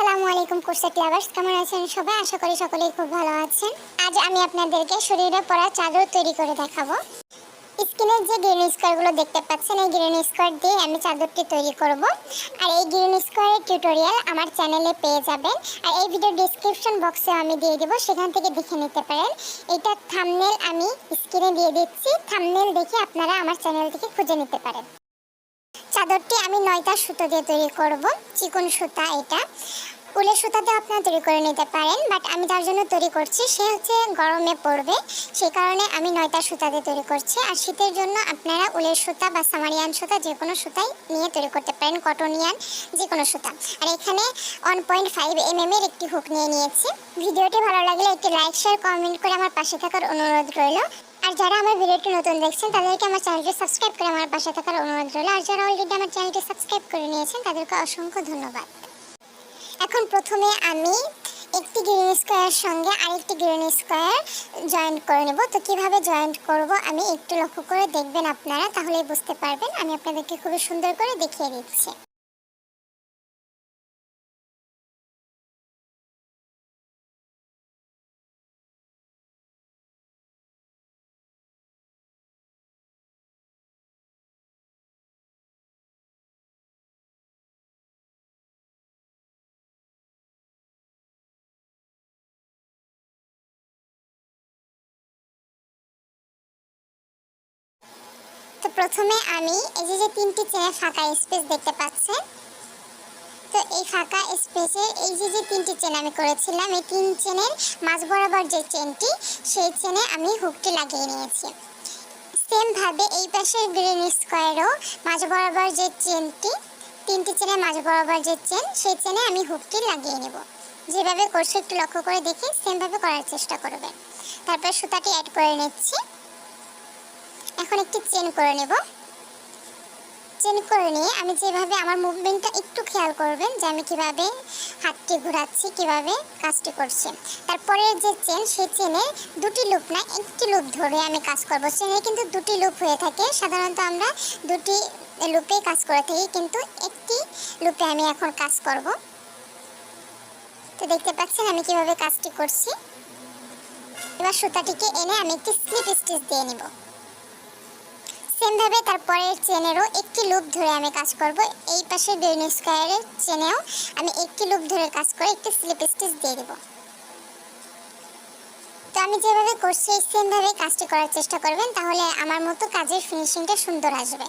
আসসালামু আলাইকুম corset lovers কেমন আছেন সবাই? আশা করি সকলেই খুব ভালো আছেন। আজ আমি আপনাদেরকে শরীরে পরা চাদর তৈরি করে দেখাবো। স্কিনের যে গ্রিন স্কোয়ারগুলো দেখতে পাচ্ছেন, এই গ্রিন স্কোয়ার দিয়ে আমি চাদরটি তৈরি করব। আর এই গ্রিন স্কোয়ারের টিউটোরিয়াল আমার চ্যানেলে পেয়ে যাবেন। আর এই ভিডিও ডিসক্রিপশন বক্সে আমি দিয়ে দেবো, সেখান থেকে দেখে নিতে পারেন। এটা থামনেল আমি স্ক্রিনে দিয়ে দিচ্ছি। থামনেল দেখে আপনারা আমার চ্যানেল থেকে খুঁজে নিতে পারেন। চাদরটি আমি নয়টা সুতো দিয়ে তৈরি করব, চিকন সুতা এটা। উলের দিয়ে আপনারা তৈরি করে নিতে পারেন বাট আমি যার জন্য তৈরি করছি, সে হচ্ছে গরমে পড়বে। সেই কারণে আমি নয়টা দিয়ে তৈরি করছি, আর শীতের জন্য আপনারা উলের সুতা বা সামারিয়ান সুতা যে কোনো সুতাই নিয়ে তৈরি করতে পারেন কটনিয়ান যে কোনো সুতা। আর এখানে ওয়ান পয়েন্ট ফাইভ এম এর একটি হুক নিয়ে নিয়েছি। ভিডিওটি ভালো লাগলে একটি লাইক শেয়ার কমেন্ট করে আমার পাশে থাকার অনুরোধ রইল। আর যারা আমার ভিডিওটি নতুন দেখছেন, তাদেরকে আমার চ্যানেলটি সাবস্ক্রাইব করে আমার পাশে থাকার অনুরোধ রইল। আর যারা অলরেডি আমার চ্যানেলটি সাবস্ক্রাইব করে নিয়েছেন, তাদেরকে অসংখ্য ধন্যবাদ। এখন প্রথমে আমি একটি গ্রিন স্কোয়ারের সঙ্গে আরেকটি গ্রিন স্কোয়ার জয়েন্ট করে নেব। তো কীভাবে জয়েন্ট করব আমি একটু লক্ষ্য করে দেখবেন আপনারা, তাহলেই বুঝতে পারবেন। আমি আপনাদেরকে খুবই সুন্দর করে দেখিয়ে দিচ্ছি। প্রথমে আমি এই যে যে তিনটি ফাঁকা স্পেস দেখতে পাচ্ছেন, তো এই ফাঁকা স্পেসে এই যে যে তিনটি চেন আমি করেছিলাম, এই তিন চেনের মাঝ বরাবর যে চেনটি, সেই চেনে আমি হুকটি লাগিয়ে নিয়েছি। সেমভাবে এই পাশের গ্রিন স্কোয়ারও মাঝ বরাবর যে চেনটি, তিনটি চেনের মাঝ বরাবর যে চেন, সেই চেনে আমি হুকটি লাগিয়ে নেব। যেভাবে করছি একটু লক্ষ্য করে দেখে সেমভাবে করার চেষ্টা করবেন। তারপর সুতাটি অ্যাড করে নিচ্ছি। এখন একটি চেন করে নেব। চেন করে নিয়ে আমি যেভাবে আমার মুভমেন্টটা একটু খেয়াল করবেন যে আমি কীভাবে হাতটি ঘোরাচ্ছি, কীভাবে কাজটি করছি। তারপরে যে চেন সেই চেনে দুটি লুপ না, একটি লুপ ধরে আমি কাজ করব। চেনে কিন্তু দুটি লুপ হয়ে থাকে। সাধারণত আমরা দুটি লুপে কাজ করে থাকি, কিন্তু একটি লুপে আমি এখন কাজ করব। তো দেখতে পাচ্ছেন আমি কীভাবে কাজটি করছি। এবার সুতাটিকে এনে আমি একটি স্লিপ স্টিচ দিয়ে নিব। সেমভাবে তারপরের চেনেরও একটি লুপ ধরে আমি কাজ করব। এই পাশে গ্রিন স্কোয়ারের চেনেও আমি একটি লুপ ধরে কাজ করে একটি স্লিপ স্টিচ দিয়ে দেবো। তো আমি যেভাবে করছি সেমভাবে কাজটি করার চেষ্টা করবেন, তাহলে আমার মতো কাজের ফিনিশিংটা সুন্দর আসবে।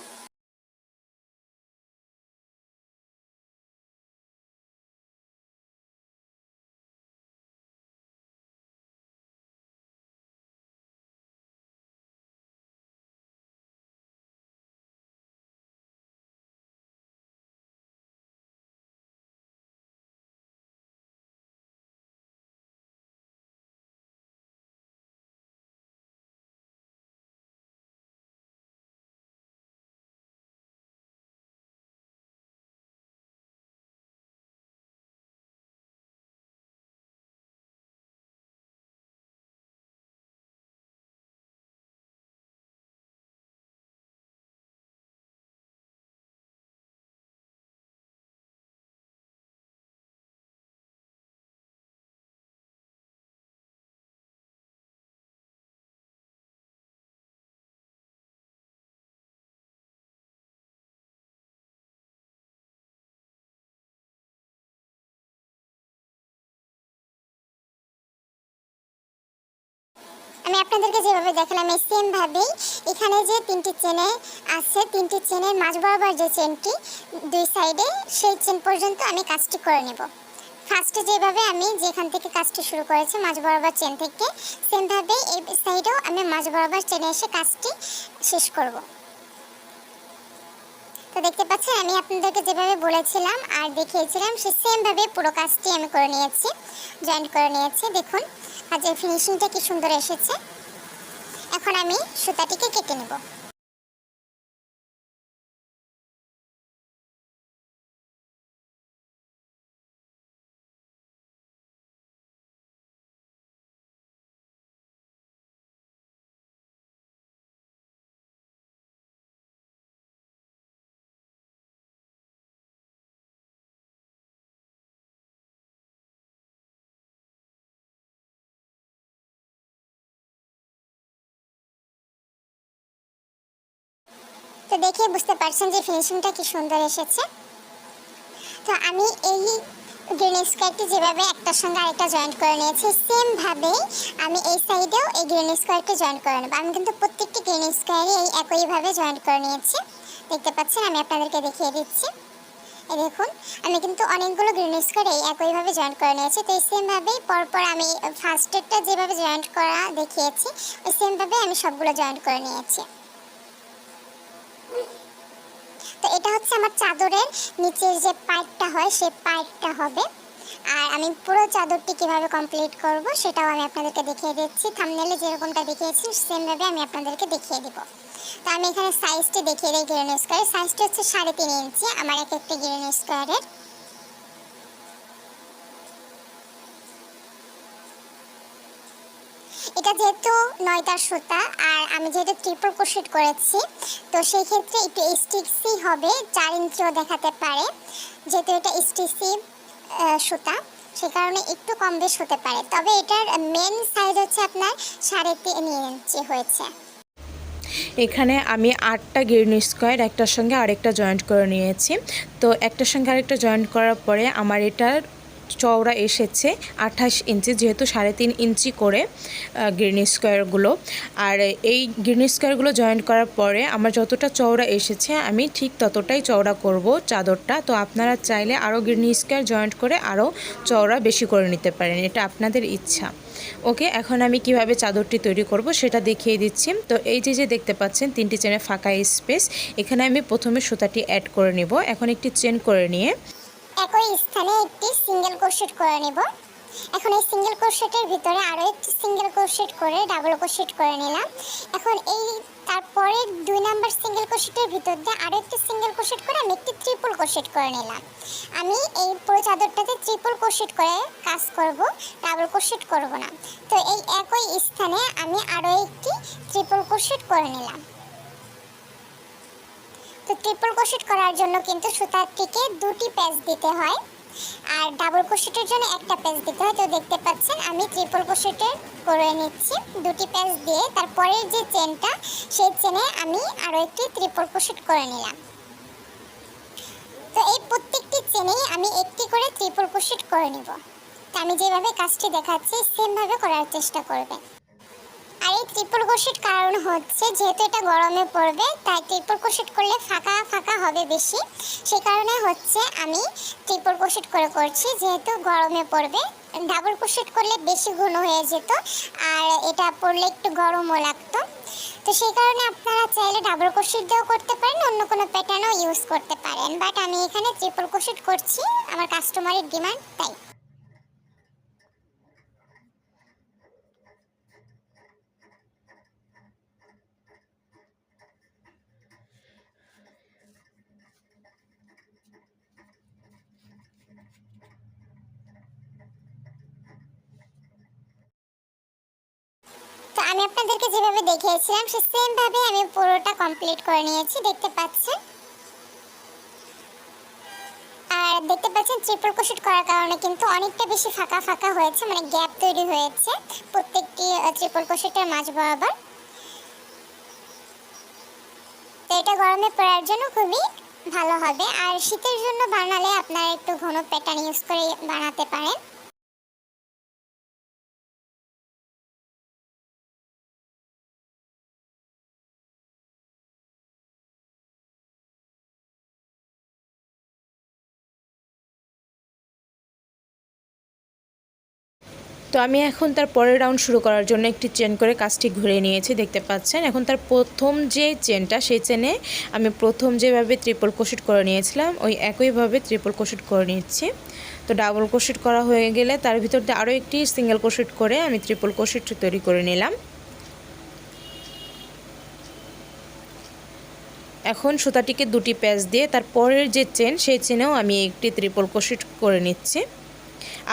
আমি আপনাদেরকে যেভাবে দেখালাম, এই সেম ভাবেই এখানে যে তিনটি চেনে আছে, তিনটি চেনের মাঝ বরাবর যে চেনটি দুই সাইডে সেই চেন পর্যন্ত আমি কাজটি করে নেব। ফার্স্টে যেভাবে আমি যেখান থেকে কাজটি শুরু করেছি, মাঝ বরাবর চেন থেকে সেমভাবে এই সাইডেও আমি মাঝ বরাবর চেনে এসে কাজটি শেষ করব। তো দেখতে পাচ্ছেন, আমি আপনাদেরকে যেভাবে বলেছিলাম আর দেখিয়েছিলাম, সে সেমভাবে পুরো কাজটি আমি করে নিয়েছি জয়েন্ট করে নিয়েছি। দেখুন কাজের ফিনিশিংটা কি সুন্দর এসেছে? এখন আমি সুতাটিকে কেটে নেব। দেখে বুঝতে পারছেন যে ফিনিশিংটা কি সুন্দর এসেছে। তো আমি এই গ্রিন স্কোয়ারটি যেভাবে একটার সঙ্গে আরেকটা জয়েন্ট করে নিয়েছি সেমভাবেই আমি এই সাইডেও এই গ্রিন স্কোয়ারটি জয়েন্ট করে নেব। আমি কিন্তু প্রত্যেকটি গ্রিন স্কোয়ারই এই একইভাবে জয়েন্ট করে নিয়েছি। দেখতে পাচ্ছেন, আমি আপনাদেরকে দেখিয়ে দিচ্ছি। দেখুন, আমি কিন্তু অনেকগুলো গ্রিন স্কোয়ার এই একইভাবে জয়েন্ট করে নিয়েছি। তো এই সেমভাবেই পরপর আমি ফার্স্টেরটা যেভাবে জয়েন্ট করা দেখিয়েছি, ওই সেমভাবে আমি সবগুলো জয়েন্ট করে নিয়েছি। তো এটা হচ্ছে আমার চাদরের নিচের যে পাইপটা হয়, সেই পাইপটা হবে। আর আমি পুরো চাদরটি কীভাবে কমপ্লিট করব, সেটাও আমি আপনাদেরকে দেখিয়ে দিচ্ছি। থামনেলে যেরকমটা দেখিয়েছি সেমভাবে আমি আপনাদেরকে দেখিয়ে দিব। তো আমি এখানে সাইজটি দেখিয়ে দিই গ্রেন স্কোয়ারের সাইজটি হচ্ছে সাড়ে তিন ইঞ্চি, আমার এক একটা গ্রেন স্কোয়ারের এটা নয়টার সুতা, আর আমি যেহেতু ট্রিপল ক্রোশেট করেছি, তো সেই ক্ষেত্রে একটু স্টিক্সি হবে, চার ইঞ্চিও দেখাতে পারে। যেহেতু এটা স্টিসি সুতা, সে কারণে একটু কম বেশ হতে পারে। তবে এটার মেন সাইজ হচ্ছে আপনার সাড়ে তিন ইঞ্চি হয়েছে। এখানে আমি আটটা গির্ন স্কোয়ার, একটার সঙ্গে আরেকটা জয়েন্ট করে নিয়েছি। তো একটার সঙ্গে আরেকটা জয়েন্ট করার পরে আমার এটার চওড়া এসেছে আঠাশ ইঞ্চি, যেহেতু সাড়ে তিন ইঞ্চি করে গ্রিন স্কোয়ারগুলো আর এই গ্রিন স্কোয়ারগুলো জয়েন্ট করার পরে আমার যতটা চওড়া এসেছে, আমি ঠিক ততটাই চওড়া করব চাদরটা। তো আপনারা চাইলে আরও গ্রিন স্কোয়ার জয়েন্ট করে আরও চওড়া বেশি করে নিতে পারেন, এটা আপনাদের ইচ্ছা। ওকে, এখন আমি কীভাবে চাদরটি তৈরি করব সেটা দেখিয়ে দিচ্ছি। তো এই যে যে দেখতে পাচ্ছেন, তিনটি চেনে ফাঁকা স্পেস এখানে আমি প্রথমে সুতাটি অ্যাড করে নেব। এখন একটি চেন করে নিয়ে একই স্থানে একটি সিঙ্গেল ক্রোশেট করে নেব। এখন এই সিঙ্গেল ক্রোশেটের ভিতরে আরও একটি সিঙ্গেল ক্রোশেট করে ডাবল ক্রোশেট করে নিলাম। এখন এই তারপরে দুই নাম্বার সিঙ্গেল ক্রোশেটের ভিতর দিয়ে আরও একটি সিঙ্গেল ক্রোশেট করে আমি একটি ট্রিপল ক্রোশেট করে নিলাম। আমি এই পুরো চাদরটাতে ট্রিপল ক্রোশেট করে কাজ করব ডাবল ক্রোশেট করব না। তো এই একই স্থানে আমি আরও একটি ট্রিপল ক্রোশেট করে নিলাম। তো ট্রিপল ক্রোশেট করার জন্য কিন্তু সুতাটিকে দুটি প্যাচ দিতে হয়। আর ডাবল ক্রোশেটের জন্য একটা প্যাচ দিতে হয়। তো দেখতে পাচ্ছেন, আমি ট্রিপল ক্রোশেটের করে নিচ্ছি দুটি প্যাচ দিয়ে। তারপরের যে চেনটা সেই চেনে আমি আরও একটি ট্রিপল ক্রোশেট করে নিলাম। তো এই প্রত্যেকটি চেনেই আমি একটি করে ট্রিপল ক্রোশেট করে নিব। তো আমি যেভাবে কাজটি দেখাচ্ছি সেমভাবে করার চেষ্টা করবেন। আর এই ট্রিপল ক্রোশেট কারণ হচ্ছে, যেহেতু এটা গরমে পড়বে, তাই ট্রিপল ক্রোশেট করলে ফাঁকা ফাঁকা হবে বেশি। সে কারণে হচ্ছে আমি ট্রিপল ক্রোশেট করে করছি, যেহেতু গরমে পড়বে। ডাবল ক্রোশেট করলে বেশি ঘন হয়ে যেত, আর এটা পড়লে একটু গরমও লাগতো। তো সেই কারণে আপনারা চাইলে ডাবল ক্রোশেট দিয়েও করতে পারেন, অন্য কোনো প্যাটার্নও ইউজ করতে পারেন। বাট আমি এখানে ট্রিপল ক্রোশেট করছি, আমার কাস্টমারের ডিমান্ড তাই তো আমি আপনাদেরকে যেভাবে দেখিয়েছিলাম, সে সেম ভাবে আমি পুরোটা কমপ্লিট করে নিয়েছি, দেখতে পাচ্ছেন? আর দেখতে পাচ্ছেন ট্রিপল করার কারণে কিন্তু অনেকটা বেশি ফাঁকা ফাঁকা হয়েছে মানে গ্যাপ তৈরি হয়েছে প্রত্যেকটি ট্রিপল ক্রোশেটের মাঝ বরাবর। তো এটা গরমে পড়ার জন্য খুবই ভালো হবে। আর শীতের জন্য বানালে আপনারা একটু ঘন প্যাটার্ন ইউজ করে বানাতে পারেন। আমি এখন তার পরের রাউন্ড শুরু করার জন্য একটি চেন করে কাজটি ঘুরে নিয়েছি, দেখতে পাচ্ছেন। এখন তার প্রথম যে চেনটা সেই চেনে আমি প্রথম যেভাবে ত্রিপল কোশিট করে নিয়েছিলাম, ওই একইভাবে ত্রিপল কোশিট করে নিচ্ছি। তো ডাবল কোশিট করা হয়ে গেলে তার ভিতর দিয়ে আরও একটি সিঙ্গেল কোশিট করে আমি ত্রিপল কোশিট তৈরি করে নিলাম। এখন সুতাটিকে দুটি প্যাচ দিয়ে তার পরের যে চেন সেই চেনেও আমি একটি ত্রিপল কোশিট করে নিচ্ছি।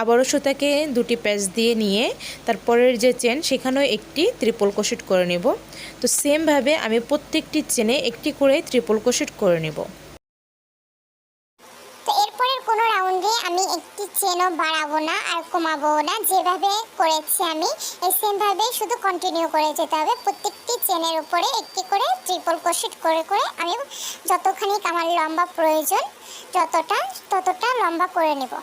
আবারও সুতাকে দুটি প্যাচ দিয়ে নিয়ে তারপরের যে চেন, সেখানেও একটি ত্রিপল কোশিট করে নেব। তো সেমভাবে আমি প্রত্যেকটি চেনে একটি করে ত্রিপল কোশিট করে নেব। এরপরের কোনো রাউন্ডে আমি একটি চেনও বাড়াবো না আর কমাবো না। যেভাবে করেছি আমি সেমভাবে শুধু কন্টিনিউ করে যেতে হবে। প্রত্যেকটি চেনের উপরে একটি করে ট্রিপল ক্রোশেট করে করে আমি যতখানি আমার লম্বা প্রয়োজন, যতটা, ততটা লম্বা করে নেব।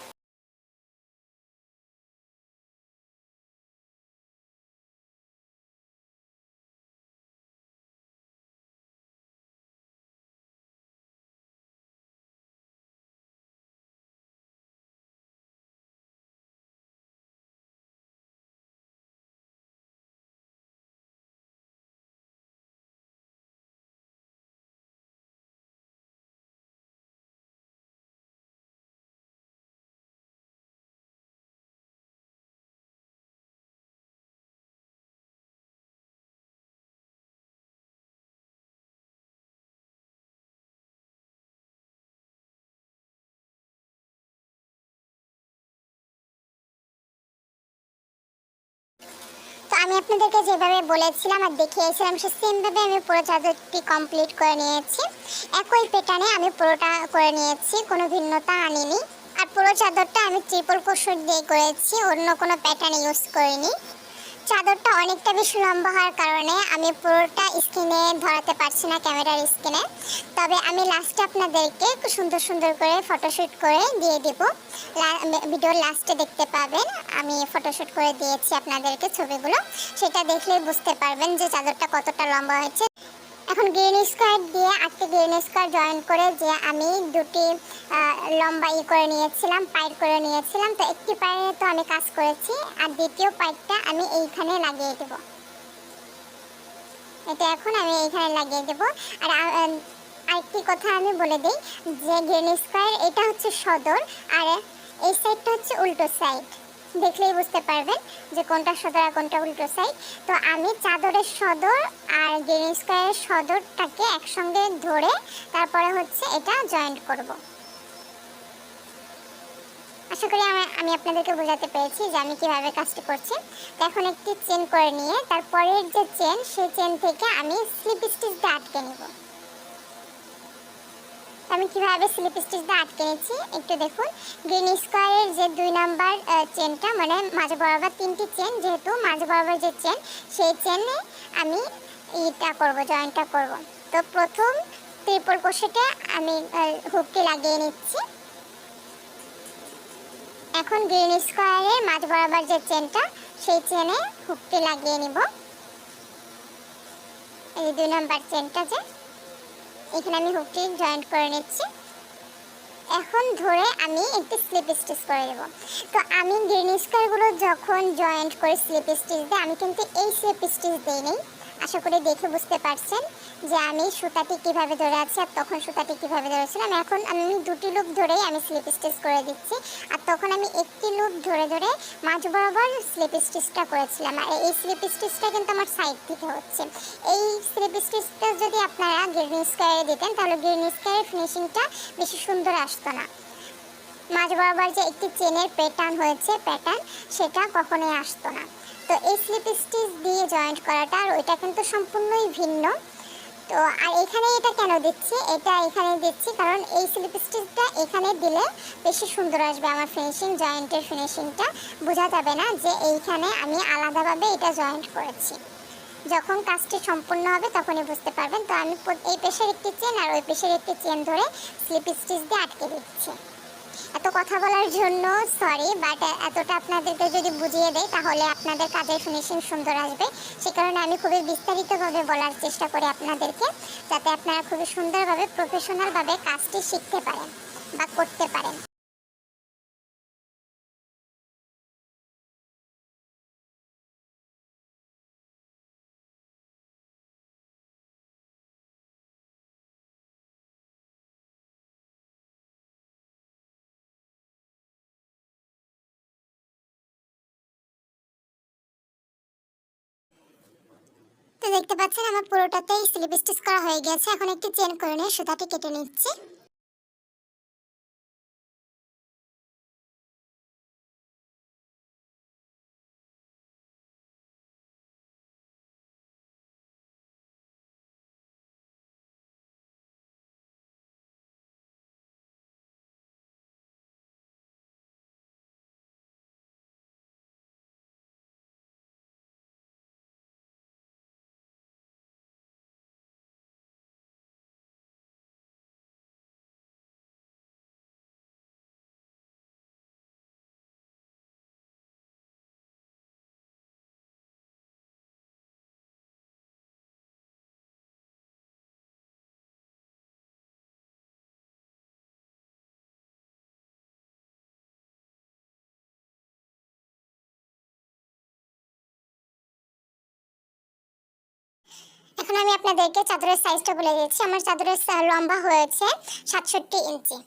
আমি আপনাদেরকে যেভাবে বলেছিলাম আর দেখিয়েছিলাম, সে সেমভাবে আমি পুরো চাদরটি কমপ্লিট করে নিয়েছি। একই প্যাটার্নে আমি পুরোটা করে নিয়েছি, কোনো ভিন্নতা আনিনি। আর পুরো চাদরটা আমি ট্রিপল কোশর দিয়ে করেছি, অন্য কোনো প্যাটার্ন ইউজ করিনি। চাদরটা অনেকটা বেশি লম্বা হওয়ার কারণে আমি পুরোটা স্ক্রিনে ধরাতে পারছি না ক্যামেরার স্ক্রিনে তবে আমি লাস্টে আপনাদেরকে খুব সুন্দর সুন্দর করে ফটোশ্যুট করে দিয়ে দিব। ভিডিওর লাস্টে দেখতে পাবেন। আমি ফটোশ্যুট করে দিয়েছি আপনাদেরকে ছবিগুলো। সেটা দেখলেই বুঝতে পারবেন যে চাদরটা কতটা লম্বা হয়েছে। এখন গ্রিন স্কোয়ার দিয়ে আটটি গ্রিন স্কোয়ার জয়েন করে যে আমি দুটি লম্বা ই করে নিয়েছিলাম পাইট করে নিয়েছিলাম। তো একটি পায়ে তো আমি কাজ করেছি, আর দ্বিতীয় পাইটটা আমি এইখানে লাগিয়ে দেব। এটা এখন আমি এইখানে লাগিয়ে দেব। আর আরেকটি কথা আমি বলে দিই, যে গ্রিন স্কোয়ার এটা হচ্ছে সদর, আর এই সাইডটা হচ্ছে উল্টো সাইড দেখলেই বুঝতে পারবেন যে কোনটা সদর আর কোনটা উল্টো সাইড তো আমি চাদরের সদর আর গ্রিন স্কোয়ারের সদরটাকে একসঙ্গে ধরে তারপরে হচ্ছে এটা জয়েন্ট করব। আশা করি আমি আপনাদেরকে বোঝাতে পেরেছি যে আমি কীভাবে কাজটি করছি। তো এখন একটি চেন করে নিয়ে তারপরের যে চেন সেই চেন থেকে আমি স্লিপ স্টিচ দিয়ে আটকে নেব। আমি কীভাবে স্লিপ স্টিচ দিয়ে আটকে নিচ্ছি একটু দেখুন। গ্রিন স্কোয়ারের যে দুই নাম্বার চেনটা মানে মাঝে বরাবর তিনটি চেন যেহেতু মাঝে বরাবর যে চেন সেই চেনে আমি ইটা করব জয়েন্টটা করব। তো প্রথম ত্রিপল কোষেটে আমি হুকটি লাগিয়ে নিচ্ছি। এখন গ্রিন স্কোয়ারের মাঝ বরাবর যে চেনটা সেই চেনে হুকটি লাগিয়ে নিব। এই দুই নাম্বার চেনটা যে এখানে আমি হুকটি জয়েন্ট করে নিচ্ছি। এখন ধরে আমি একটি স্লিপ স্টিচ করে দেবো। তো আমি গ্রিন স্কোয়ারগুলো যখন জয়েন্ট করে স্লিপ স্টিচ দিই আমি কিন্তু এই স্লিপ স্টিচ দিই নেই আশা করি দেখে বুঝতে পারছেন যে আমি সুতাটি কীভাবে ধরে আছি আর তখন সুতাটি কীভাবে ধরেছিলাম। এখন আমি দুটি লুপ ধরেই আমি স্লিপ স্টিচ করে দিচ্ছি। আর তখন আমি একটি লুপ ধরে ধরে মাঝ বরাবর স্লিপ স্টিচটা করেছিলাম। আর এই স্লিপ স্টিচটা কিন্তু আমার সাইড থেকে হচ্ছে। এই স্লিপ স্টিচটা যদি আপনারা গ্রিন স্কোয়ারে দিতেন, তাহলে গ্রিন স্কোয়ারের ফিনিশিংটা বেশি সুন্দর আসতো না। মাঝ বরাবর যে একটি চেনের প্যাটার্ন হয়েছে প্যাটার্ন সেটা কখনোই আসতো না। তো এই স্লিপ স্টিচ দিয়ে জয়েন্ট করাটা আর ওইটা কিন্তু সম্পূর্ণই ভিন্ন। তো আর এখানে এটা কেন দিচ্ছি? এটা এখানে দিচ্ছি কারণ এই স্লিপ স্টিচটা এখানে দিলে বেশি সুন্দর আসবে আমার ফিনিশিং জয়েন্টের ফিনিশিংটা বোঝা যাবে না যে এইখানে আমি আলাদাভাবে এটা জয়েন্ট করেছি। যখন কাজটি সম্পূর্ণ হবে তখনই বুঝতে পারবেন। তো আমি এই পেশের একটি চেন আর ওই পেশের একটি চেন ধরে স্লিপ স্টিচ দিয়ে আটকে দিচ্ছি। এত কথা বলার জন্য সরি বাট এতটা আপনাদেরকে যদি বুঝিয়ে দেয় তাহলে আপনাদের কাজের ফিনিশিং সুন্দর আসবে। সে কারণে আমি খুবই বিস্তারিতভাবে বলার চেষ্টা করি আপনাদেরকে, যাতে আপনারা খুবই সুন্দরভাবে প্রফেশনালভাবে কাজটি শিখতে পারেন বা করতে পারেন। তো দেখতে পাচ্ছেন আমার পুরোটাতেই স্লিপ স্টিচ করা হয়ে গেছে। এখন একটি চেন করে নিয়ে সুতাটি কেটে নিচ্ছি। এখন আমি আপনাদেরকে চাদরের সাইজটা বলে দিচ্ছি। আমার চাদরের লম্বা হয়েছে সাতষট্টি ইঞ্চি।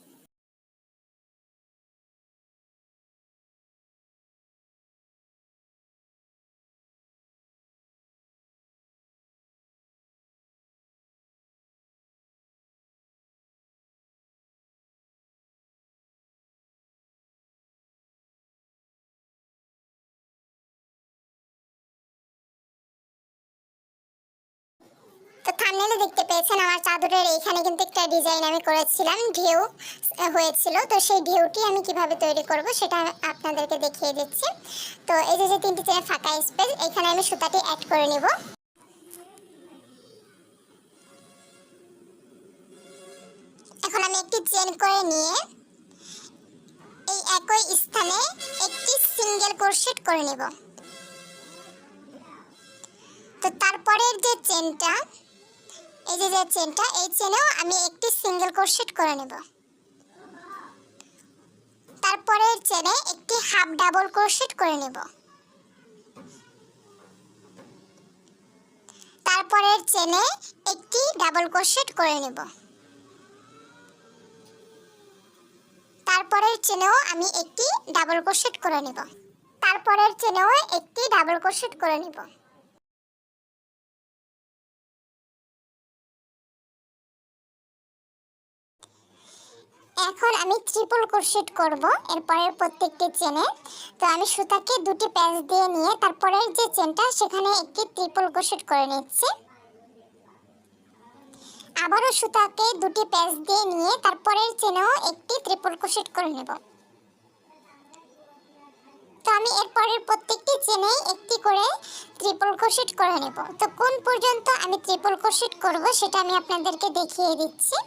তো থামনেলে দেখতে পেয়েছেন আমার চাদরের এইখানে কিন্তু একটা ডিজাইন আমি করেছিলাম ঢেউ হয়েছিল। তো সেই ঢেউটি আমি কীভাবে তৈরি করব সেটা আপনাদেরকে দেখিয়ে দিচ্ছি। তো এই যে তিনটি চেনে ফাঁকা স্পেস এখানে আমি সুতাটি অ্যাড করে নিব। এখন আমি একটি চেন করে নিয়ে এই একই স্থানে একটি সিঙ্গেল ক্রোশেট করে নেব। তো তারপরের যে চেনটা এই যে যে চেনটা এই চেনেও আমি একটি সিঙ্গেল ক্রোশেট করে নেব। তারপরের চেনে একটি হাফ ডাবল ক্রোশেট করে নেব। তারপরের চেনে একটি ডাবল ক্রোশেট করে নেব। তারপরের চেনেও আমি একটি ডাবল ক্রোশেট করে নেব। তারপরের চেনেও একটি ডাবল ক্রোশেট করে নেব। এখন আমি ট্রিপল ক্রোশেট করব এরপরের প্রত্যেকটি চেনে তো আমি সুতাকে দুটি প্যাচ দিয়ে নিয়ে, তারপরের যে চেনটা সেখানে একটি ট্রিপল ক্রোশেট করে নিচ্ছি। আবারও সুতাকে দুটি প্যাচ দিয়ে নিয়ে, তারপরের চেনেও একটি ট্রিপল ক্রোশেট করে নেব। তো আমি এরপরের প্রত্যেকটি চেনে একটি করে ট্রিপল ক্রোশেট করে নেব। তো কোন পর্যন্ত আমি ট্রিপল ক্রোশেট করব, সেটা আমি আপনাদেরকে দেখিয়ে দিচ্ছি।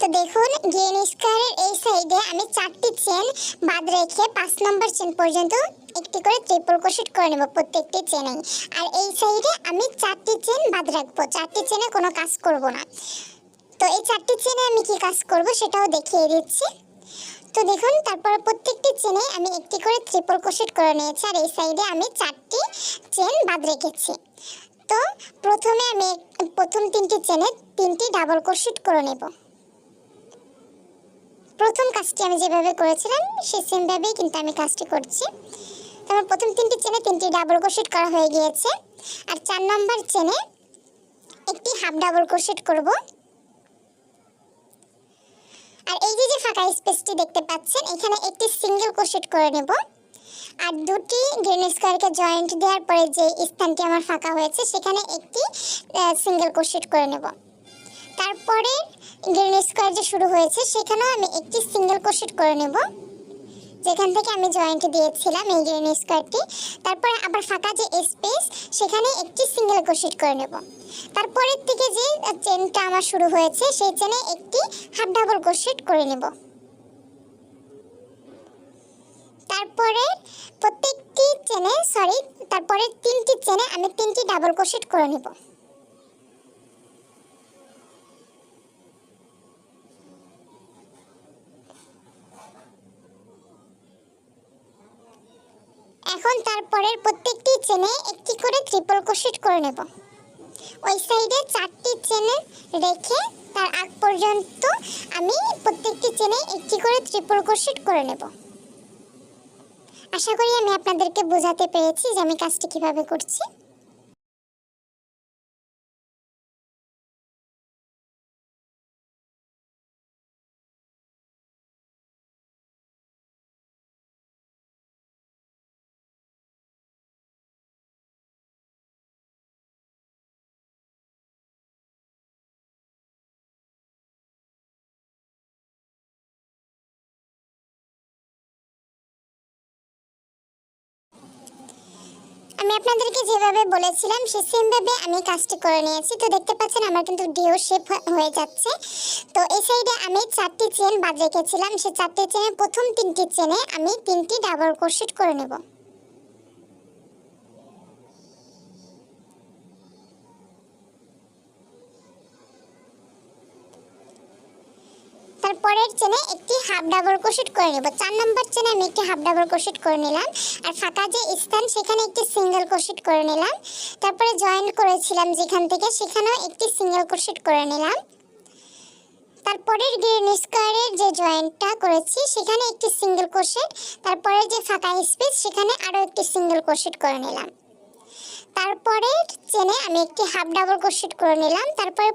তো দেখুন, গ্রেন স্কোয়ারের এই সাইডে আমি চারটি চেন বাদ রেখে পাঁচ নম্বর চেন পর্যন্ত একটি করে ট্রিপল ক্রোশেট করে নেব প্রত্যেকটি চেনেই আর এই সাইডে আমি চারটি চেন বাদ রাখব, চারটি চেনে কোনো কাজ করব না। তো এই চারটি চেনে আমি কি কাজ করব সেটাও দেখিয়ে দিচ্ছি। তো দেখুন, তারপর প্রত্যেকটি চেনে আমি একটি করে ট্রিপল ক্রোশেট করে নিয়েছি, আর এই সাইডে আমি চারটি চেন বাদ রেখেছি। তো প্রথমে আমি প্রথম তিনটি চেনে তিনটি ডাবল ক্রোশেট করে নেব। প্রথম কাজটি আমি যেভাবে করেছিলাম, সেই সেমভাবেই কিন্তু আমি কাজটি করছি। তারপর প্রথম তিনটি চেনে তিনটি ডাবল ক্রোশেট করা হয়ে গিয়েছে। আর চার নম্বর চেনে একটি হাফ ডাবল ক্রোশেট করব। আর এই যে যে ফাঁকা স্পেসটি দেখতে পাচ্ছেন, এখানে একটি সিঙ্গেল ক্রোশেট করে নেব। আর দুটি গ্রিন স্কোয়ারকে জয়েন্ট দেওয়ার পরে যে স্থানটি আমার ফাঁকা হয়েছে, সেখানে একটি সিঙ্গেল ক্রোশেট করে নেব। তারপরে গ্রিন স্কোয়ার যে শুরু হয়েছে, সেখানেও আমি একটি সিঙ্গেল ক্রোশেট করে নেব। যেখান থেকে আমি জয়েন্ট দিয়েছিলাম এই গ্রিন স্কোয়ারটি। তারপরে আবার ফাঁকা যে স্পেস সেখানে একটি সিঙ্গেল ক্রোশেট করে নেব। তারপরের থেকে যে চেনটা আমার শুরু হয়েছে, সেই চেনে একটি হাফ ডাবল ক্রোশেট করে নেব। তারপরে প্রত্যেকটি চেনে সরি তারপরে তিনটি চেনে আমি তিনটি ডাবল ক্রোশেট করে নেব। এখন তারপরের প্রত্যেকটি চেনে একটি করে ট্রিপল কোশিট করে নেব। ওই সাইডে চারটি চেনে রেখে তার আগ পর্যন্ত আমি প্রত্যেকটি চেনে একটি করে ত্রিপল কোশিট করে নেব। আশা করি আমি আপনাদেরকে বোঝাতে পেরেছি যে আমি কাজটি কীভাবে করছি। আপনাদেরকে যেভাবে বলেছিলাম, সে সেমভাবে আমি কাজটি করে নিয়েছি। তো দেখতে পাচ্ছেন আমার কিন্তু ডিও শেপ হয়ে যাচ্ছে। তো এই সাইডে আমি চারটি চেন বাদ রেখেছিলাম। সে চারটি চেনের প্রথম তিনটি চেনে আমি তিনটি ডাবল ক্রোশেট করে নেব। তারপরের চেনে একটি হাফ ডাবল ক্রোশেট করে নেব। চার নম্বর চেনে আমি একটি হাফ ডাবল ক্রোশেট করে নিলাম। আর ফাঁকা যে স্থান, সেখানে একটি সিঙ্গেল ক্রোশেট করে নিলাম। তারপরে জয়েন করেছিলাম যেখান থেকে, সেখানেও একটি সিঙ্গেল ক্রোশেট করে নিলাম। তারপরের গ্রিন স্কোয়ারের যে জয়েন্টটা করেছি, সেখানে একটি সিঙ্গেল ক্রোশেট তারপরে যে ফাঁকা স্পেস সেখানে আরও একটি সিঙ্গেল ক্রোশেট করে নিলাম। তারপরে চেনে আমি একটি হাফ ডাবল ক্রোশেট করে নিলাম। তারপরে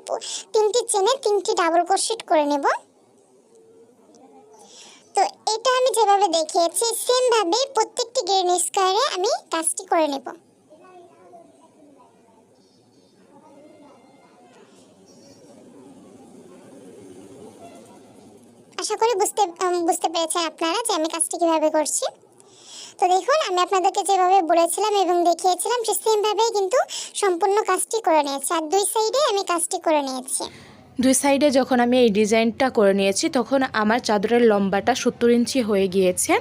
তিনটি চেনে তিনটি ডাবল ক্রোশেট করে নেব। এটা আমি যেভাবে দেখিয়েছি সেম ভাবে প্রত্যেকটি গ্রিন স্কোয়ারে আমি কাজটি করে নেব। আশা করি বুঝতে বুঝতে পেরেছেন আপনারা যে আমি কাজটি কীভাবে করছি। তো দেখুন, আমি আপনাদেরকে যেভাবে বলেছিলাম এবং দেখিয়েছিলাম, সে সেমভাবেই কিন্তু সম্পূর্ণ কাজটি করে নিয়েছি। আর দুই সাইডে আমি কাজটি করে নিয়েছি। দুই সাইডে যখন আমি এই ডিজাইনটা করে নিয়েছি, তখন আমার চাদরের লম্বাটা সত্তর ইঞ্চি হয়ে গিয়েছে।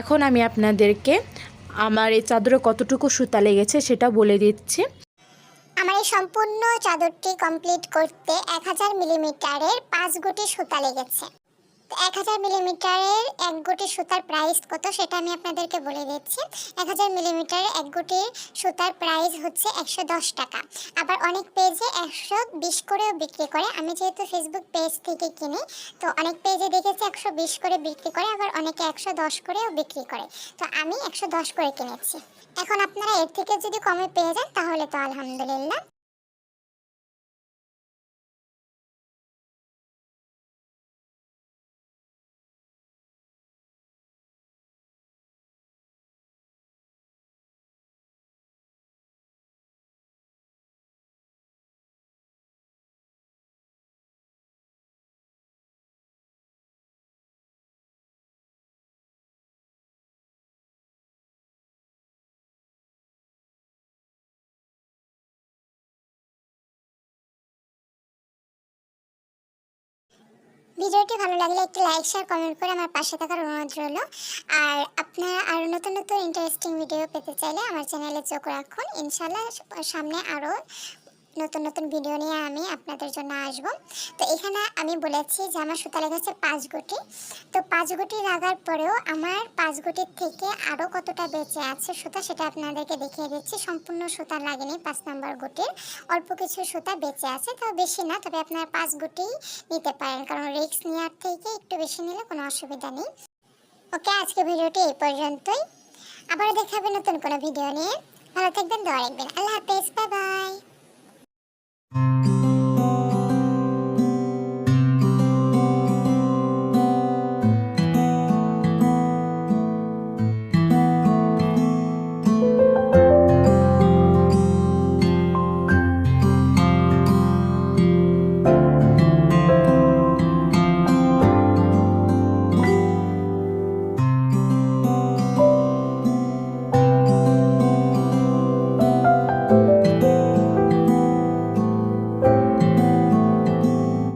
এখন আমি আপনাদেরকে আমার এই চাদরে কতটুকু সুতা লেগেছে সেটা বলে দিচ্ছি। আমার এই সম্পূর্ণ চাদরটি কমপ্লিট করতে এক হাজার মিলিমিটারের পাঁচ গুটি সুতা লেগেছে। এক হাজার মিলিমিটারের এক গুটি সুতার প্রাইস কত সেটা আমি আপনাদেরকে বলে দিচ্ছি। এক হাজার মিলিমিটারের এক গুটি সুতার প্রাইস হচ্ছে একশো দশ টাকা। আবার অনেক পেজে একশো বিশ করেও বিক্রি করে। আমি যেহেতু ফেসবুক পেজ থেকে কিনি, তো অনেক পেজে দেখেছি একশো বিশ করে বিক্রি করে, আবার অনেকে একশো দশ করেও বিক্রি করে। তো আমি একশো দশ করে কিনেছি। এখন আপনারা এর থেকে যদি কমে পেয়ে যান, তাহলে তো আলহামদুলিল্লাহ। ভিডিওটি ভালো লাগলে একটি লাইক, শেয়ার কমেন্ট করে আমার পাশে থাকার অনুরোধ রইল। আর আপনারা আরও নতুন নতুন ইন্টারেস্টিং ভিডিও পেতে চাইলে আমার চ্যানেলে চোখ রাখুন। ইনশাল্লাহ সামনে আরও নতুন নতুন ভিডিও নিয়ে আমি আপনাদের জন্য আসব। তো এখানে আমি বলেছি যে আমার সুতা লেগেছে পাঁচ গুটি। তো পাঁচ গুটি লাগার পরেও আমার পাঁচ গুটির থেকে আরও কতটা বেঁচে আছে সুতা সেটা আপনাদেরকে দেখিয়ে দিচ্ছি। সম্পূর্ণ সুতা লাগেনি পাঁচ নম্বর গুটির। অল্প কিছু সুতা বেঁচে আছে, তাও বেশি না, তবে আপনারা পাঁচ গুটি নিতে পারেন, কারণ রিক্স নেওয়ার থেকে একটু বেশি নিলে কোনো অসুবিধা নেই। ওকে আজকে ভিডিওটি এই পর্যন্তই। আবার দেখাবে নতুন কোনো ভিডিও নিয়ে। ভালো থাকবেন, দোয়া রাখবেন। আল্লাহ হাফেজ বাই Mm-hmm.